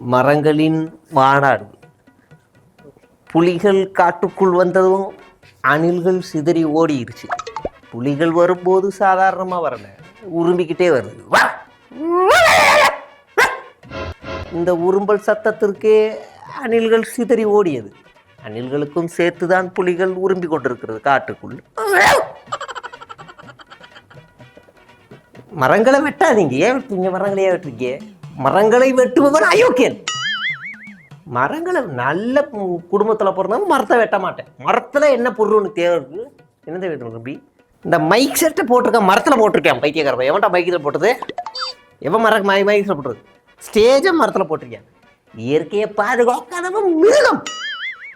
மரங்களின் மாநாடு புலிகள் காட்டுக்குள் வந்ததும் அணில்கள் சிதறி ஓடிடுச்சு புலிகள் வரும்போது சாதாரணமாக வரல. உரும்பிக்கிட்டே வருது. வா! இந்த உரும்பல் சத்தத்திற்கே அணில்கள் சிதறி ஓடியது. அணில்களுக்கும் சேர்த்து தான் புலிகள் உரும்பி கொண்டிருக்கிறது காட்டுக்குள். மரங்களை வெட்டாதீங்க. ஏன் வெட்டுறீங்க மரங்களையே ஏன் வெட்டுறீங்க? மரங்களை வெட்டுபவன் அயோக்கியன். மரங்களை நல்ல குடும்பத்தில் பிறந்தவங்க மரத்தை வெட்ட மாட்டேன். மரத்தில் என்ன பொருள்னு தேவை இருக்கு? என்னதை வெட்டணும் தம்பி? இந்த மைக் செட்டை போட்டிருக்கேன் மரத்தில் போட்டிருக்கேன் பைத்தியக்கார எவன்டா மைக்கில் போட்டது? எவன் மர மை மைக்கில் போட்டது? ஸ்டேஜை மரத்தில் போட்டிருக்கேன். இயற்கையை பாதுகாக்காதவன் மிருகம்.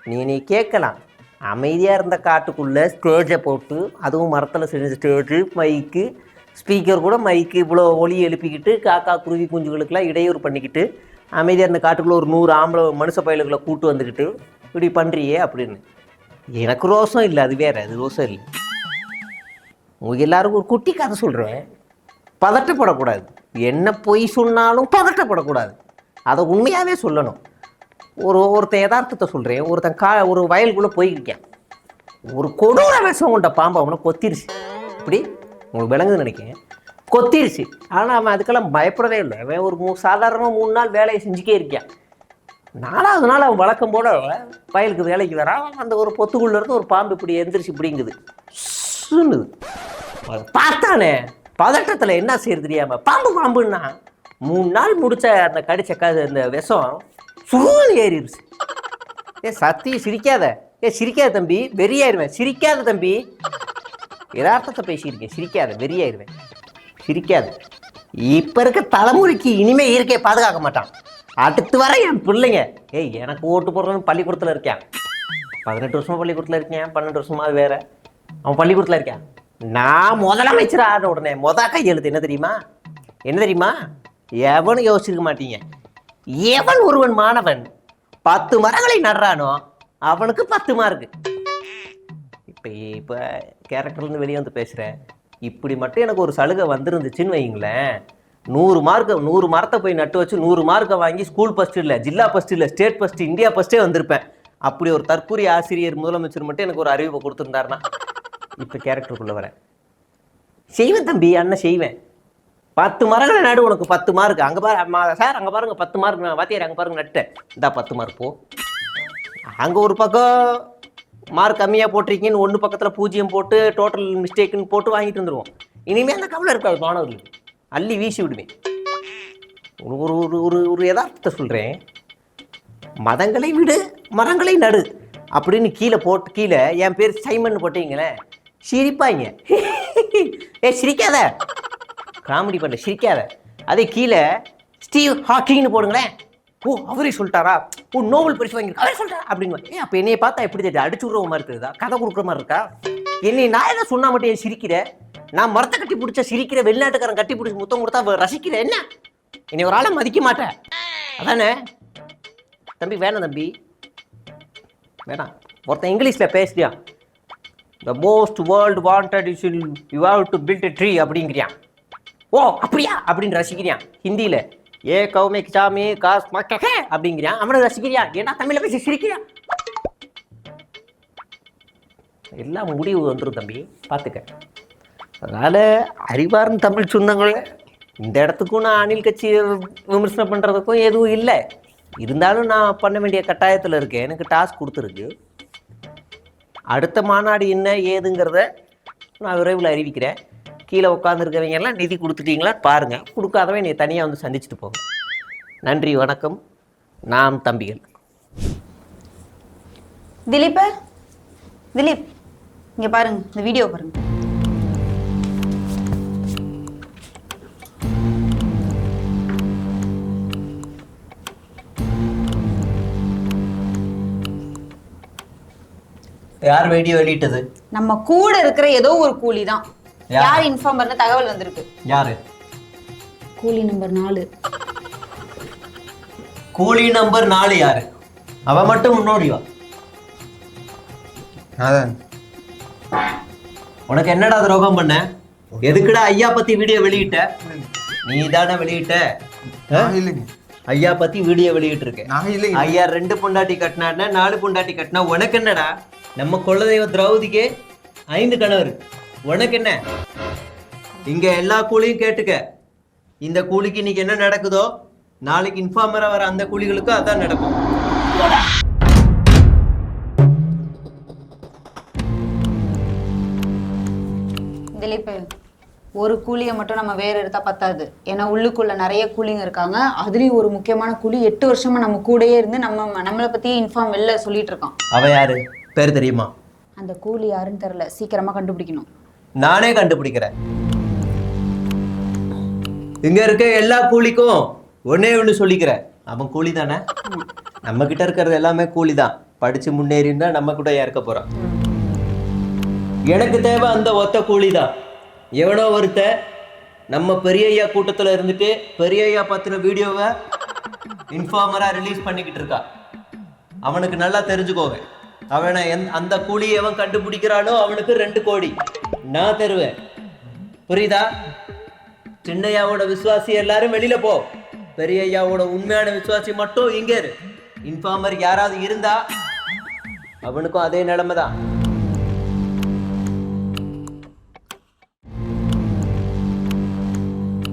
நீ நீ கேட்கலாம். அமைதியாக இருந்த காட்டுக்குள்ளே ஸ்டேஜை போட்டு அதுவும் மரத்தில் செஞ்ச ஸ்டேஜு மைக்கு ஸ்பீக்கர் கூட மைக்கு இவ்வளோ ஒலி எழுப்பிக்கிட்டு காக்கா குருவி குஞ்சுகளுக்கெல்லாம் இடையூறு பண்ணிக்கிட்டு அமைதியாக இருந்த காட்டுக்குள்ளே ஒரு நூறு ஆம்பளை மனுஷ பயலுகளை கூட்டு வந்துக்கிட்டு இப்படி பண்ணுறியே அப்படின்னு. எனக்கு ரோசம் இல்லை அது வேற அது ரோசம் இல்லை. உங்களுக்கு எல்லாருக்கும் ஒரு குட்டி கதை சொல்கிறேன் பதட்டப்படக்கூடாது. என்ன பொய் சொன்னாலும் பதட்டப்படக்கூடாது. அதை உண்மையாகவே சொல்லணும். ஒரு ஒருத்தன் யதார்த்தத்தை சொல்கிறேன் ஒருத்தன் கா ஒரு வயலுக்குள்ளே போய்க்கிருக்கேன் ஒரு கொடூர விஷம் கொண்ட பாம்பு அவனை கொத்திருச்சு. இப்படி உங்களுக்கு விளங்குதுன்னு நினைக்கிறேன். கொத்திருச்சு. ஆனால் அவன் அதுக்கெல்லாம் பயப்படவே இல்லை. அவன் ஒரு மூ சாதாரணமாக மூணு நாள் வேலையை செஞ்சுக்கே இருக்கான் நாலாவது நாள் அவன் வழக்கம் போல வயலுக்கு வேலைக்கு வரான். அந்த ஒரு பொத்துக்குள்ள இருந்து ஒரு பாம்பு இப்படி எந்திரிச்சு இப்படிங்குது சுன்னுது. பார்த்தானே பதட்டத்தில் என்ன செய்யறது தெரியாம பாம்பு பாம்புன்னா மூணு நாள் முடிச்ச அந்த கடிச்ச க அந்த விஷம் சுருன்னு ஏறிடுச்சு ஏ சத்தி சிரிக்காத. ஏ சிரிக்காத தம்பி வெறியாயிருவேன். சிரிக்காத தம்பி. யதார்த்தத்தை பேசியிருக்கேன். சிரிக்காத வெறியாயிருவேன். சிரிக்காது. இப்போ இருக்க தலைமுறைக்கு இனிமே இயற்கையை பாதுகாக்க மாட்டான். அடுத்து வர என் பிள்ளைங்க. ஏய் எனக்கு ஓட்டு போடுறவன் பள்ளிக்கூடத்தில் இருக்கேன். பதினெட்டு வருஷமா பள்ளிக்கூடத்தில் இருக்கேன் பன்னெண்டு வருஷமா அது வேற. அவன் பள்ளிக்கூடத்தில் இருக்கான். நான் முதலமைச்சர் ஆட உடனே மொத கையெழுத்து என்ன தெரியுமா? என்ன தெரியுமா? எவனும் யோசிச்சிருக்க மாட்டீங்க. எவன் ஒருவன் மாணவன் பத்து மரங்களை நடுறானோ அவனுக்கு பத்து மார்க்கு இப்போ இப்போ கேரக்டர்லேருந்து வெளியே வந்து பேசுகிறேன் இப்படி மட்டும் எனக்கு ஒரு சலுகை வந்திருந்துச்சுன்னு வைங்களேன் நூறு மார்க்கை நூறு மரத்தை போய் நட்டு வச்சு நூறு மார்க்கை வாங்கி ஸ்கூல் ஃபஸ்ட்டு இல்லை ஜில்லா ஃபஸ்ட்டு இல்லை ஸ்டேட் ஃபஸ்ட்டு இந்தியா ஃபஸ்ட்டே வந்திருப்பேன். அப்படி ஒரு தற்கூரி ஆசிரியர் முதலமைச்சர் மட்டும் எனக்கு ஒரு அறிவிப்பை கொடுத்துருந்தாருன்னா இப்போ கேரக்டருக்குள்ளே வரேன். செய்வேன் தம்பி அண்ணன் செய்வேன். பத்து மரங்களை நடு உனக்கு பத்து மார்க் அங்கே பாரு சார் அங்கே பாருங்க பத்து மார்க் நான் வாத்தியார் அங்கே பாருங்க நட்டேன் இந்தா பத்து மார்க் போ. அங்கே ஒரு பக்கம் மார்க் கம்மியாக போட்டிருக்கீங்கன்னு ஒன்று பக்கத்தில் பூஜ்ஜியம் போட்டு டோட்டல் மிஸ்டேக்குன்னு போட்டு வாங்கிட்டு வந்துடுவோம் இனிமேல் அந்த கவலை இருக்காது மாணவர்களுக்கு அள்ளி வீசி விடுவேன். ஒரு ஒரு ஒரு ஒரு யதார்த்தத்தை சொல்கிறேன் மதங்களை விடு மரங்களை நடு அப்படின்னு கீழே போட்டு கீழே என் பேர் சைமன் போட்டீங்களேன் சிரிப்பாங்க. ஏ சிரிக்காத. காமெடி பண்ண சிரிக்காத. அதே கீழே ஸ்டீவ் ஹாக்கிங்னு போடுங்களேன். ஓ அவரே சொல்லிட்டாரா? ஓ நோபல் பரிசு வாங்கியிருக்கா? அவரே சொல்லிட்டாரா அப்படின்னு ஏ அப்போ என்னைய பார்த்தா எப்படி தெரியுது? அடிச்சு விடுற மாதிரி இருக்குதா கதை கொடுக்குற மாதிரி இருக்கா? என்னை நான் என்ன சொன்னா மட்டும் ஏன் சிரிக்கிற? நான் மரத்தை கட்டி பிடிச்ச சிரிக்கிற வெளிநாட்டுக்காரன் கட்டி பிடிச்சி முத்தம் கொடுத்தா ரசிக்கிற என்ன? என்னை ஒரு ஆளை மதிக்க மாட்டேன். அதானே? தம்பி வேணாம் தம்பி. வேணாம். ஒருத்தன் இங்கிலீஷில் பேசுறியான் the most world wanted should you have to build tree அப்படிங்கிறியான் ஓ அப்படியா? அப்படின்னு ரசிக்கிறியான் ஹிந்தியில். ஏ கௌமே கிச்சாமி காஸ் மக்கே அப்படிங்கிறான் அவனை ரசிக்கிறியா ஏன்னா தமிழில் பேசி சிரிக்கிறியான் எல்லாம் முடிவு வந்துடும் தம்பி. பார்த்துக்க அதனால் அறிவார்ந்த தமிழ் சொந்தங்களே இந்த இடத்துக்கும் நான் அணில் கட்சி விமர்சனம் பண்ணுறதுக்கும் எதுவும் இல்லை. இருந்தாலும் நான் பண்ண வேண்டிய கட்டாயத்தில் இருக்கேன். எனக்கு டாஸ்க் கொடுத்துருக்கு. அடுத்த மாநாடு என்ன ஏதுங்கிறத நான் விரைவில் அறிவிக்கிறேன். கீழே உட்காந்துருக்கவங்க எல்லாம் நிதி கொடுத்துட்டீங்களா? பாருங்கள் கொடுக்காதவன் நீ தனியாக வந்து சந்திச்சுட்டு போங்க. நன்றி வணக்கம். நாம் தம்பிகள். திலீப் திலீப் இங்க பாருங்க இந்த வீடியோ பாருங்க. யார் வீடியோ வெளியிட்டது? நம்ம கூட இருக்கிற ஏதோ ஒரு கூலி தான். யார்? யார் இன்ஃபார்மர்னு தகவல் வந்திருக்கு? யாரு? கூலி நம்பர் நாலு. கூலி நம்பர் நாலு யாரு? அவன் மட்டும் முன்னோடி வா. அதான் உனக்கு என்னடா துரோகம் பண்ண? எதுக்குடா ஐயா பத்தி வீடியோ வெளியிட்ட? நீ தானே வெளியிட்ட? இல்லைங்க. ஐயா பத்தி வீடியோ வெளியிட்டு இருக்கேன் ஐயா ரெண்டு பொண்டாட்டி கட்டினாருன்னா நாலு பொண்டாட்டி கட்டினா உனக்கு என்னடா? நம்ம குலதெய்வ திரௌதிக்கு ஐந்து கணவர். உனக்கு என்ன? இங்க எல்லா கூலியும் கேட்டுக்க. இந்த கூலிக்கு இன்னைக்கு என்ன நடக்குதோ நாளைக்கு இன்ஃபார்மரா வர அந்த கூலிகளுக்கும் அதான் நடக்கும். திலீப் ஒரு கூலியை மட்டும் நம்ம வேற எடுத்தா பத்தாது. ஏன்னா உள்ளுக்குள்ள நிறைய கூலிங்க இருக்காங்க. அதுலயும் ஒரு முக்கியமான கூலி எட்டு வருஷமா நம்ம கூடயே இருந்து நம்ம நம்மளை பத்தி இன்ஃபார்ம் வெளில சொல்லிட்டு இருக்கான். அவ யாரு? பேர் தெரியுமா? அந்த கூலி யாருன்னு தெரியல. சீக்கிரமா கண்டுபிடிக்கணும். நானே கண்டுபிடிக்கிறேன். இங்க இருக்க எல்லா கூலிக்கும் ஒன்னே ஒண்ணு சொல்லிக்கிறேன். அவன் கூலி தானே? நம்ம கிட்ட இருக்கிறது எல்லாமே கூலி தான் படிச்சு முன்னேறினா நம்ம கூட இறக்க போறான். எனக்கு தேவை அந்த ஒத்த கூலி தான் எவனோ ஒருத்த நம்ம பெரிய ஐயா கூட்டத்துல இருந்துட்டு பெரிய ஐயா பத்தின வீடியோவை இன்ஃபார்மரா ரிலீஸ் பண்ணிக்கிட்டு இருக்கா. அவனுக்கு நல்லா தெரிஞ்சுக்கோங்க. அவனை எந் அந்த கூலி எவன் கண்டுபிடிக்கிறானோ அவனுக்கு ரெண்டு கோடி. நான் தருவேன். புரியுதா? சின்னையாவோட விசுவாசி எல்லாரும் வெளியில போ. பெரிய ஐயாவோட உண்மையான விசுவாசி மட்டும் இங்க இரு. இன்ஃபார்மர் யாராவது இருந்தா அவனுக்கும் அதே நிலைமை தான்.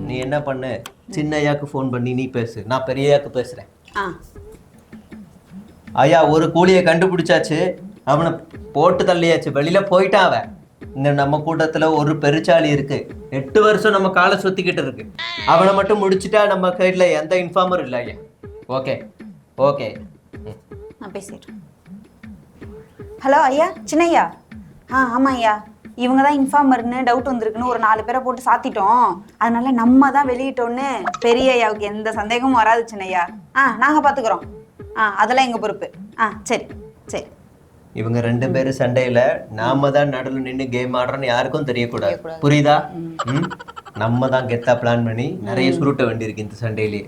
நீ என்ன பண்ணு? சின்ன ஐயாக்கு ஃபோன் பண்ணி நீ பேசு. நான் பெரிய ஐயாக்கு பேசுறேன் ஐயா ஒரு கூலியை கண்டுபிடிச்சாச்சு. அவனை போட்டு தள்ளியாச்சு. வெளியில போயிட்டான் அவன். இந்த நம்ம கூட்டத்துல ஒரு பெருச்சாளி இருக்கு. எட்டு வருஷம் நம்ம காலை சுத்திக்கிட்டு இருக்கு. அவனை மட்டும் முடிச்சுட்டா நம்ம கைட்ல எந்த இன்ஃபார்மரும் இல்லை ஐயா. ஓகே ஓகே நான் பேசிடுறேன். ஹலோ ஐயா சின்னையா? ஆ ஆமாம் ஐயா இவங்க தான் இன்ஃபார்மர்னு டவுட் வந்திருக்குன்னு ஒரு நாலு பேரை போட்டு சாத்திட்டோம். அதனால நம்ம தான் வெளியிட்டோன்னு பெரிய ஐயாவுக்கு எந்த சந்தேகமும் வராது சின்னையா. ஆ நாங்கள் பார்த்துக்குறோம் ஆ அதெல்லாம் எங்கள் பொறுப்பு? ஆ சரி சரி. இவங்க ரெண்டு பேரும் சண்டையில நாம தான் நடுவில் நின்று கேம் ஆடுறோம்னு யாருக்கும் தெரியக்கூடாது. புரியுதா? நம்ம தான் கெத்தா பிளான் பண்ணி நிறைய சுருட்ட வேண்டியிருக்கு இந்த சண்டையிலேயே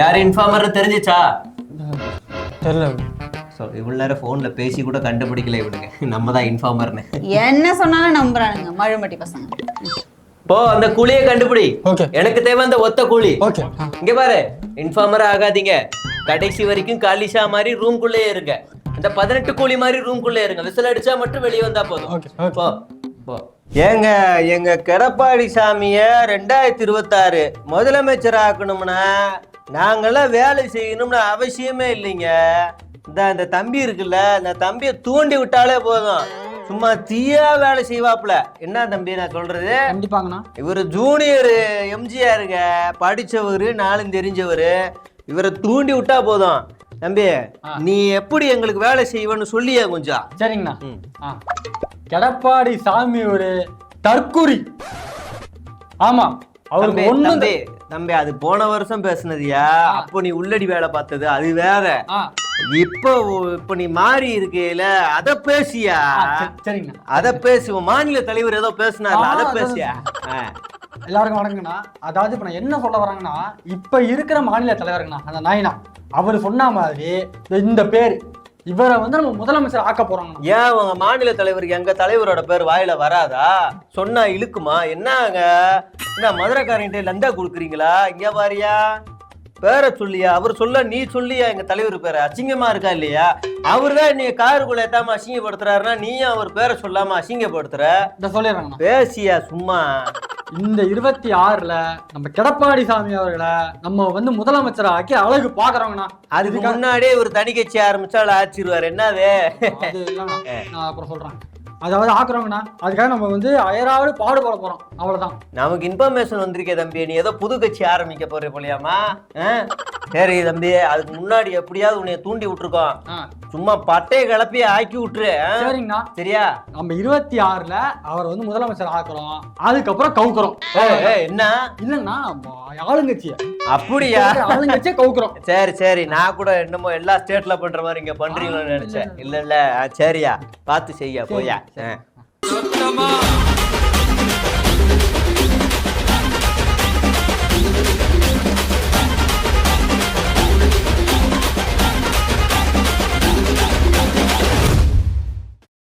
யார் இன்ஃபார்மர் தெரிஞ்சிச்சா? தெரியல. ஸோ இவ்வளவு நேரம் ஃபோனில் பேசி கூட கண்டுபிடிக்கல இவனுங்க நம்ம தான் இன்ஃபார்மர்னு என்ன சொன்னாலும் நம்புறானுங்க மழுமட்டி பசங்க. போ அந்த கூலியை கண்டுபிடி. ஓகே எனக்கு தேவை அந்த ஒத்த கூலி ஓகே இங்க பாரு இன்ஃபார்மர் ஆகாதீங்க. கடைசி வரைக்கும் காலிஷா மாதிரி ரூம்குள்ளேயே இருங்க. இந்த பதினெட்டு கூலி மாதிரி ரூம்குள்ளே இருங்க. விசில் அடிச்சா மட்டும் வெளியே வந்தா போதும். போ போ. ஏங்க எங்க கடப்பாடி சாமிய ரெண்டாயிரத்தி இருபத்தாறு முதலமைச்சர் ஆக்கணும்னா நாங்கெல்லாம் வேலை செய்யணும்னு அவசியமே இல்லைங்க. இந்த இந்த தம்பி இருக்குல்ல இந்த தம்பியை தூண்டி விட்டாலே போதும். சும்மா தீயா வேலை செய்வாப்புல. என்ன தம்பி நான் சொல்றது? கண்டிப்பாங்கண்ணா. இவர் ஜூனியர் எம்ஜிஆருங்க படிச்சவரு நாளும் தெரிஞ்சவரு. இவரை தூண்டி விட்டா போதும். தம்பி நீ எப்படி எங்களுக்கு வேலை செய்வன்னு சொல்லியே கொஞ்சம். சரிங்கண்ணா. எடப்பாடி சாமி ஒரு தற்குறி ஆமா. அவருக்கு ஒண்ணும் தம்பி அது போன வருஷம் பேசுனதியா? அப்போ நீ உள்ளடி வேலை பார்த்தது அது வேற. இப்போ இப்போ நீ மாறி இருக்கையில அத பேசியா? ஆ, சரி- சரிங்கண்ணா. அத பேசுவோம் மாநில தலைவர் ஏதோ பேசினார்ல அத. பேசியா. எல்லாருக்கும் வணக்கங்கண்ணா. அதாவது இப்ப நான் என்ன சொல்ல வராங்கன்னா இப்ப இருக்கிற மாநில தலைவருங்கண்ணா அந்த நாயினா அவர் சொன்ன மாதிரி இந்த- பேர். இவரை வந்து நம்ம முதலமைச்சர் ஆக்க போறாங்கண்ணா. ஏன் உங்க மாநில தலைவருக்கு எங்க தலைவரோட பேர் வாயில வராதா? சொன்னா இழுக்குமா? என்னங்க? என்ன மதுரைக்காரன்ட்ட லந்தா கொடுக்குறீங்களா? இங்க பாரியா. பேரை சொல்லியா? அவர் சொல்ல நீ சொல்லியா? எங்க தலைவர் பேரை? அசிங்கமா இருக்கா இல்லையா? அவர் தான் நீ காருக்குள்ள ஏத்தாம அசிங்கப்படுத்துறாருன்னா நீயும் அவர் பேரை சொல்லாம அசிங்கப்படுத்துற? இதை சொல்லிடுறாங்கண்ணா. பேசியா சும்மா? இந்த இருபத்தி ஆறுல நம்ம கிடப்பாடி சாமி அவர்களை நம்ம வந்து முதலமைச்சர் ஆக்கி அழகு பாக்குறோங்கண்ணா அதுக்கு முன்னாடியே ஒரு தனி கட்சி ஆரம்பிச்சாலும் ஆச்சிருவாரு. என்னது? அது இல்லைண்ணா. நான் அப்புறம் சொல்றேன். அதாவது ஆக்குறோங்கண்ணா அதுக்காக நம்ம வந்து அயராவது பாடுபட போறோம். அவ்வளவுதான். நமக்கு இன்ஃபர்மேஷன் வந்திருக்கே தம்பி. நீ ஏதோ புது கட்சி ஆரம்பிக்க போற போலியாமா ஆ? சரி தம்பி அதுக்கு முன்னாடி எப்படியாவது உன்னைய தூண்டி விட்டுருக்கோம். சும்மா பட்டையை கிளப்பி ஆக்கி விட்டுரு? சரிங்கண்ணா. சரியா? நம்ம இருபத்தி ஆறுல அவர் வந்து முதலமைச்சர் ஆக்குறோம். அதுக்கப்புறம் கவுக்குறோம். என்ன? இல்லைண்ணா ஆளுங்கட்சிய. அப்படியா? ஆளுங்கட்சியை கவுக்குறோம். சரி சரி நான் கூட என்னமோ எல்லா ஸ்டேட்ல பண்ற மாதிரி இங்க பண்றீங்களோன்னு நினைச்சேன். இல்ல. இல்ல ஆ, சரியா. பார்த்து செய்யா போயா.